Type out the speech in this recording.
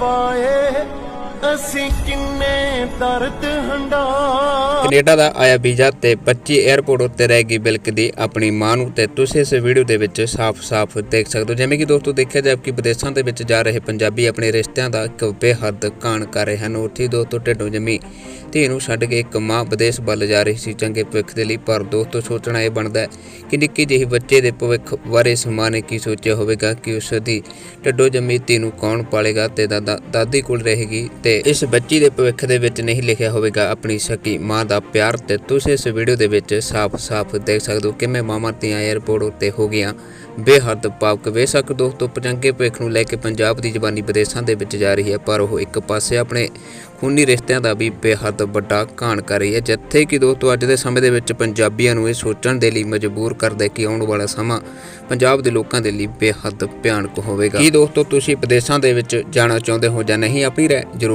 Vaye ਅਸੀਂ ਕਿੰਨੇ ਦਰਦ ਹੰਡਾ ਕੈਨੇਡਾ ਦਾ ਆਇਆ ਵੀਜ਼ਾ ਤੇ 25 에ਅਰਪੋਰਟ ਉੱਤੇ ਰਹਿ ਗਈ ਬਿਲਕਦੀ ਆਪਣੀ ਮਾਂ ਨੂੰ ਤੇ ਤੁਸੀਂ ਇਸ ਵੀਡੀਓ ਦੇ ਵਿੱਚ ਸਾਫ਼-ਸਾਫ਼ ਦੇਖ ਸਕਦੇ ਹੋ। ਜਿਵੇਂ ਕਿ ਦੋਸਤੋ ਦੇਖਿਆ ਜਾਵੇ ਕਿ ਵਿਦੇਸ਼ਾਂ ਦੇ ਵਿੱਚ ਜਾ ਰਹੇ ਪੰਜਾਬੀ ਆਪਣੇ ਰਿਸ਼ਤਿਆਂ ਦਾ ਇੱਕ ਬੇਹੱਦ ਕਾਣ ਕਰ ਰਹੇ ਹਨ। ਉੱਥੇ ਦੋਸਤੋ ਢਿੱਡੋਂ ਜੰਮੀ ਧੀ ਨੂੰ ਛੱਡ ਕੇ ਇੱਕ ਮਾਂ ਵਿਦੇਸ਼ ਵੱਲ ਜਾ ਰਹੀ ਸੀ ਚੰਗੇ ਭਵਿੱਖ ਦੇ ਲਈ। ਪਰ ਦੋਸਤੋ ਸੋਚਣਾ ਇਹ ਬਣਦਾ ਹੈ ਕਿ ਨਿੱਕੀ ਜਿਹੀ ਬੱਚੇ ਦੇ ਭਵਿੱਖ ਬਾਰੇ ਸਮਾਂ ਨੇ ਕੀ ਸੋਚਿਆ ਹੋਵੇਗਾ ਕਿ ਉਸ ਦੀ ਢਿੱਡੋਂ ਜੰਮੀ ਧੀ ਨੂੰ ਕੌਣ ਪਾਲੇਗਾ ਤੇ ਦਾਦਾ ਦਾਦੀ ਕੋਲ ਰਹੇਗੀ ਤੇ ਇਸ ਬੱਚੀ ਦੇ ਭਵਿੱਖ ਦੇ ਵਿੱਚ ਨਹੀਂ ਲਿਖਿਆ ਹੋਵੇਗਾ ਆਪਣੀ ਸਕੀ ਮਾਂ ਦਾ ਪਿਆਰ ਤੇ ਤੁਸੀਂ ਇਸ ਵੀਡੀਓ ਦੇ ਵਿੱਚ ਸਾਫ਼-ਸਾਫ਼ ਦੇਖ ਸਕਦੇ ਹੋ ਕਿਵੇਂ ਮਾਵਾਂ ਧੀਆਂ 에ਅਰਪੋਰਟ ਉੱਤੇ ਹੋ ਗਈਆਂ। ਬੇਹੱਦ ਪਾਵਕ ਬੇਸ਼ੱਕ ਦੋਸਤੋ ਪਜੰਗੇ ਭਵਿੱਖ ਨੂੰ ਲੈ ਕੇ ਪੰਜਾਬ ਦੀ ਜਵਾਨੀ ਵਿਦੇਸ਼ਾਂ ਦੇ ਵਿੱਚ ਜਾ ਰਹੀ ਹੈ, ਪਰ ਉਹ ਇੱਕ ਪਾਸੇ ਆਪਣੇ ਖੂਨੀ ਰਿਸ਼ਤਿਆਂ ਦਾ ਵੀ ਬੇਹੱਦ ਵੱਡਾ ਘਾਣ ਕਰ ਰਹੀ ਹੈ, ਜਿੱਥੇ ਕਿ ਦੋਸਤੋ ਅੱਜ ਦੇ ਸਮੇਂ ਦੇ ਵਿੱਚ ਪੰਜਾਬੀਆਂ ਨੂੰ ਇਹ ਸੋਚਣ ਦੇ ਲਈ ਮਜਬੂਰ ਕਰਦਾ ਹੈ ਕਿ ਆਉਣ ਵਾਲਾ ਸਮਾਂ ਪੰਜਾਬ ਦੇ ਲੋਕਾਂ ਦੇ ਲਈ ਬੇਹੱਦ ਭਿਆਨਕ ਹੋਵੇਗਾ। ਕੀ ਦੋਸਤੋ ਤੁਸੀਂ ਵਿਦੇਸ਼ਾਂ ਦੇ ਵਿੱਚ ਜਾਣਾ ਚਾਹੁੰਦੇ ਹੋ ਜਾਂ ਨਹੀਂ, ਆਪਣੀ ਰਾਏ ਜ਼ਰੂਰ